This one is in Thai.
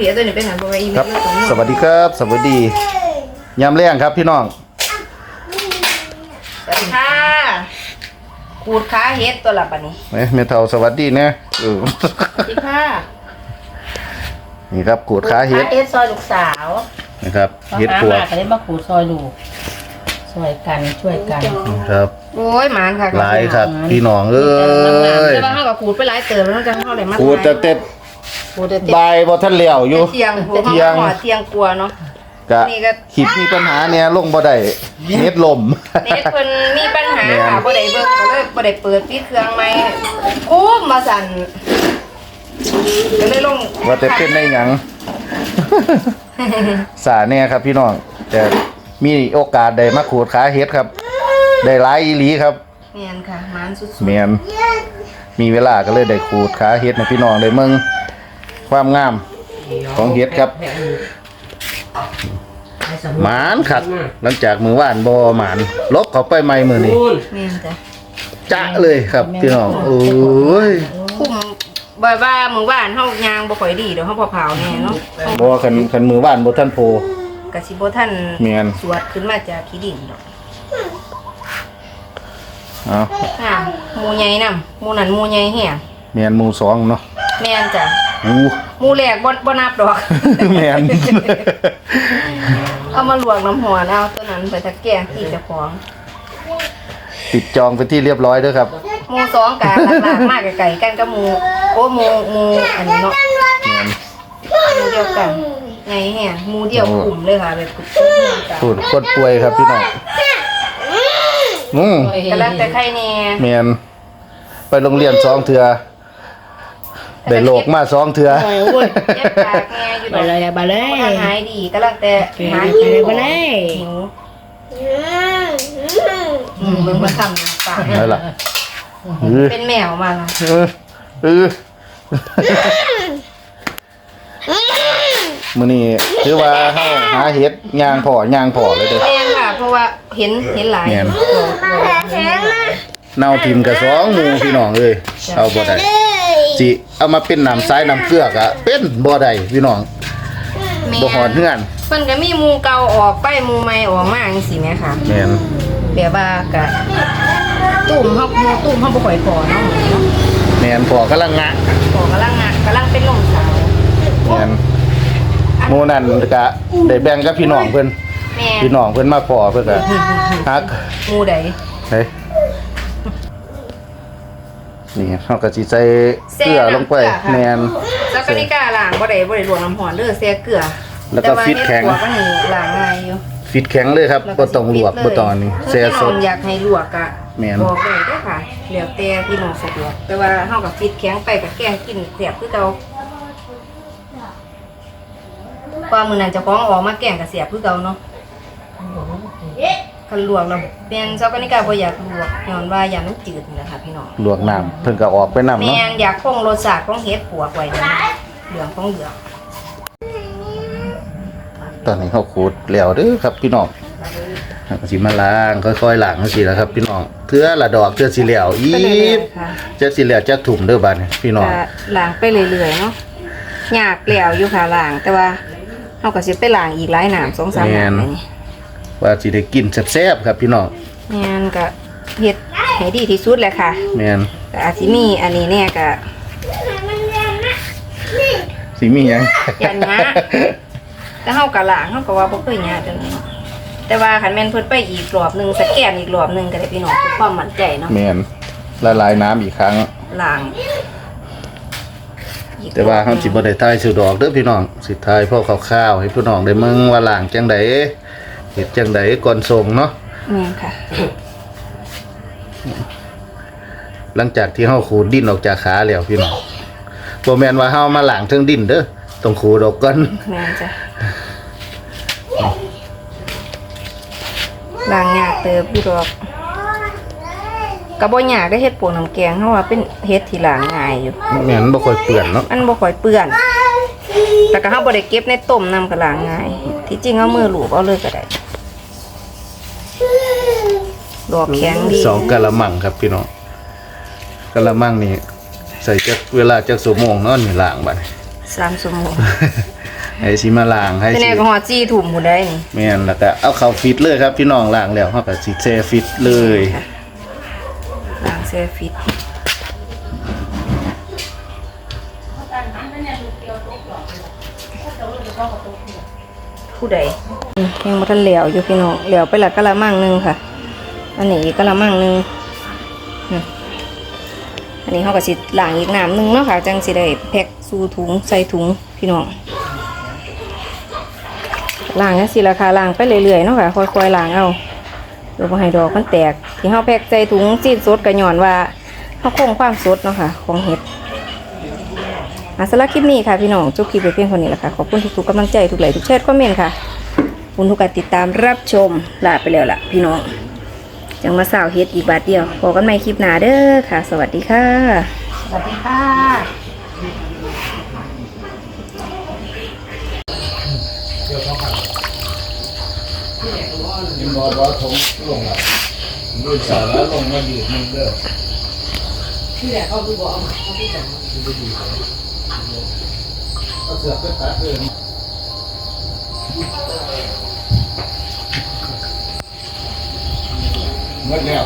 เบียร์ตัวนี้เป็นหนังโปรอีเมครับลตัวนี้สวัสดีครับ สวัสดียามแรงครับพี่น้อง สวัสดีค่ะขูดขาเฮ็ดตัวละปะนี่เอ๊ะเมทัลสวัสดีนะเออ สวัสดีค่ะนี่ครับขูดขาเฮ็ดเฮ็ดซอยลูกสาวนะครับเขาเฮ็ดหาปวกมาก็ได้มาขูดซอยลูกช่วยกันช่วยกันครับโอ้ยหมานค่ะหลายครับพี่น้องเอ้ยแต่ว่าเฮาก็ขูดไปหลายเติมแล้วจะเฮาได้มาขูดแต่เต็ด ขูดแต่เต็มบายบ่ทันแล้วอยู่เที่ยงพวกเที่เฮายงหอเที่ยงกลัวเนาะกะนี่ก็คลิปมีปัญหาเนี่ยลงบ่ได้เน็ตลม เน็ตเพิ่นมีปัญหาแม่นค่ะบ่ได้เบิ่งก็เลยบ่ได้เปิดปิดเครื่องใหม่กุ้มมาสั่นก็เลยลงว่าแต่เป็นได้หยัง สาเนี่ยครับพี่น้อง แต่มีโอกาสได้มาขูดขาเฮ็ดครับ ได้หลายอีหลีครับแม่นค่ะหมานสุดเมียนมีเวลาก็เลยได้ขูดขาเฮ็ดนะพี่น้องได้เมือง ความงาม ของเฮ็ดครับ หมานครับหลังจากมือว่านบอหมานลบเขาไปใหม่มือนี้แม่นจ้ะจะเลยครับพี่น้องโอ้ยคุ้มบ่ว่ามื้อวานเฮายางบ่ค่อยดีเดี๋ยวเฮาบ่เผาแน่เนาะบอคันคันมือว่านบ่ท่านโพก็สิบ่ทันแม่นสวดขึ้นมาจากขี้ดินดอกเอาอ่าหมู่ใหญ่นำหมู่นั้นหมู่ใหญ่แฮงเมียนหมูสองเนาะแม่นจ้ะ อู้หมู่แรกบ่บ่นับดอก แมน เอามาลวกน้ำหัวเอาตัวนั้นไปตะแกรงที่เจ้าของติดจองเป็นที่เรียบร้อยเด้อครับหมู่สองกะหลักๆมากไก่กันกับหมู่โอ้หมู่หมู่อันนี้เนาะแมนหมู่เดียวกันไงแฮงหมู่เดียวกลุ่มเลยค่ะแบบกลุ่มเดียวกันพูดคนป่วยครับพี่น้องอืมกำลังแต่ไข่แน่แมนไปโรงเรียนสองเทือ ได้โลกมาสองเทือโอ้ยแยกปากแง่อยู่ไปเลยไปเลบ่ยทันหายดีกำลังแต่หาไปกินเลยไปเลยหิวอืมเบิ่งมาทำนะปากนั่นล่ะเออเป็นแมวมาละเออเออมื้อนี้ถือว่าเฮาหาเห็ดย่างพอย่างพอเลยเด้อ แม่นค่ะเพราะว่าเห็นเห็นหลายแม่นโอ้โหเน่าทิมกับสองหมู่พี่น้องเอ้ยเอาบ่ได้ สิเอามาเป็นน้ำทรายน้ำเกลือกอะเป็นบ่ได้พี่น้องแม่บ่ฮอดเฮือนเพิ่นก็มีหมูเก่าออกไปหมูใหม่ออกมาจังซี่แหมค่ะแม่นแบบว่าก็ตุ่มเฮาหมูตุ่มเฮาบ่ค่อยพอเนาะหมูเนาะแม่นพอกำลังงะพอกำลังงะกำลังเป็นลมสาวแม่นหมู่นั้นก็ได้แบ่งกับพี่น้องเพิ่นแม่พี่น้องเพิ่นมาพอเพิ่นก็ฮักหมูใดเฮ้ย นี่เฮาก็สิใส่เกลือลงไปแม่นแล้วก็นี่กล้าล้างบ่ได้บ่ได้ลวกน้ำร้อนเด้อแซ่เกลือแล้วก็ฟิตแข็งต่ว่าเฮ็ดปวกมันนี่ล้างง่ายอยู่ฟิตแข็งเลยครับแล้วบ่ต้องลวกบ่ต้องอันนี้แซ่แซ่สสดดอยากให้ลวกอะแม่นบอกเลยเด้อค่ะแล้วแต่พี่น้องสะดวกแต่ว่าเฮากับฟิตแข็งไปกับแกงกินแซ่บคือเก่าว่ามื้อนั้นเจ้าของออกมาแกงก็แซ่บคือเก่าเนาะ คันลวกแล้วแม่นเจ้าก็นี่ก็บ่อยากลวกย้อนว่าอย่ามันจืดนี่แหละค่ะพี่น้องลวกน้ำเพิ่นก็ออกไปน้ำแม่เนาะนอยากคงรสชาติของเห็ดปวกไว้นะเหลืองของเหลืองตอนนี้เขาขูดแล้วเด้อครับพี่น้องก็สิมาล้างค่อยๆล้างจังซี่แหละครับ พี่น้องเทื่อละดอกเทื่อสิแล้วอีไปเรื่อยบๆค่ะจักสิแล้วจักถุ่มเด้อบัดนี้พี่น้องจะล้างไปเรื่อยๆเนาะยากแล้วอยู่ค่ะล้างแต่ว่าเฮาก็สิไปล้างอีกหลายน้ำสองสามน้ำเลยนี่ ว่าสิได้กินแซ่บๆครับพี่น้องแม่นก็เฮ็ดให้ดีที่สุดแหละค่ะแม่นแต่อาจสิมีอันนี้แน่ก็สิมีหยังยันยะแต่เฮาก็ล้างเฮาก็ว่าบ่เคยยะจังได๋แต่ว่าคันแม่นเพิ่นไปอีกรอบหนึงสแกนอีกรอบหนึงก็ได้พี่น้องเพื่อความมั่นใจเนาะแม่นละลายน้ำอีกครั้ง ล้างอีกแต่ว่าเฮาสิบ่ได้ทายสู่ดอกเด้อพี่น้องสิทายพอคร่าวๆให้พี่น้องได้เมืองว่าล้างจังได เฮ็ดจังไดก่อนส่งเนาะแม่นค่ะ หลังจากที่เฮาขูดดินออกจากขาแล้วพี่น้องบ่แม่นว่าเฮามาล้างเทิงดินเด้อต้องขูดออกก่อนแม่นจ้ะล้างยากเติบอยู่ดอกกระบ่ยากได้เฮ็ดปวกน้ำแกงเพราะว่าเป็นเฮ็ดที่ล้างง่ายอยู่ แม่นบ่ค่อยเปื้อนเนาะมันบ่ค่อยเปื้อน แต่ก็เฮาบ่ได้เก็บในต้มน้ำก็ล้างง่าย ที่จริงเอามือลูบเอาเลยก็ได้ดอกแข็งดีสองกะละมังครับพี่น้องกะละมังนี่ใส่จักเวลาจักชั่วโมงเนาะนี่ล้างบัดนี้สามชั่วโมงให้สิมาล้างให้แต่สิแน่ก็ฮอดจี้ถุ่มหมดได้นี่แม่นแล้วก็เอาเข้าฟิตเลยครับพี่น้องล้างแล้วเฮาก็สิแช่ฟิตเลยล้างเสื้อฟิต ผู้ใดยังบ่ทันเหลวอยู่พี่น้องเหลียวไปละกะละมั่งหนึงค่ะ อันนี้อีกกะละมั่งหนึงอันนี้เฮาก็สิล้างอีกน้ำหนึงเนาะค่ะจังสิได้แพ็คสู่ถุงใส่ถุงพี่น้องล้างจังซี่ราคาล้างไปเรื่อยๆเนาะค่ะค่อยๆล้างเอาเดี๋ยวให้ดอกมันแตกที่เฮาแพ็คใส่ถุงซีนสดก็ย้อนว่าเฮาคงความสดเนาะค่ะของเห็ด สำหรับคลิปนี้ค่ะพี่น้องจบคลิปไปเพียงเท่านี้แหละค่ะ ขอบคุณทุกๆกำลังใจทุกไลค์ทุกแชร์คอมเมนต์ค่ะขอบคุณทุกการติดตามรับชมลาไปแล้วล่ะ พี่น้องจังมาสาวเฮ็ดอีกบาทเดียวพบกันใหม่คลิปหน้าเด้อค่ะ สวัสดีค่ะ สวัสดีค่ะกินบ่บ่ทงลงอะด้วยสาระลงมาอยู่นึงเด้อที่แหละเขาคือบอกเอาเขาคือบอก เสือกเป็นตัดเลยหมดแล้ว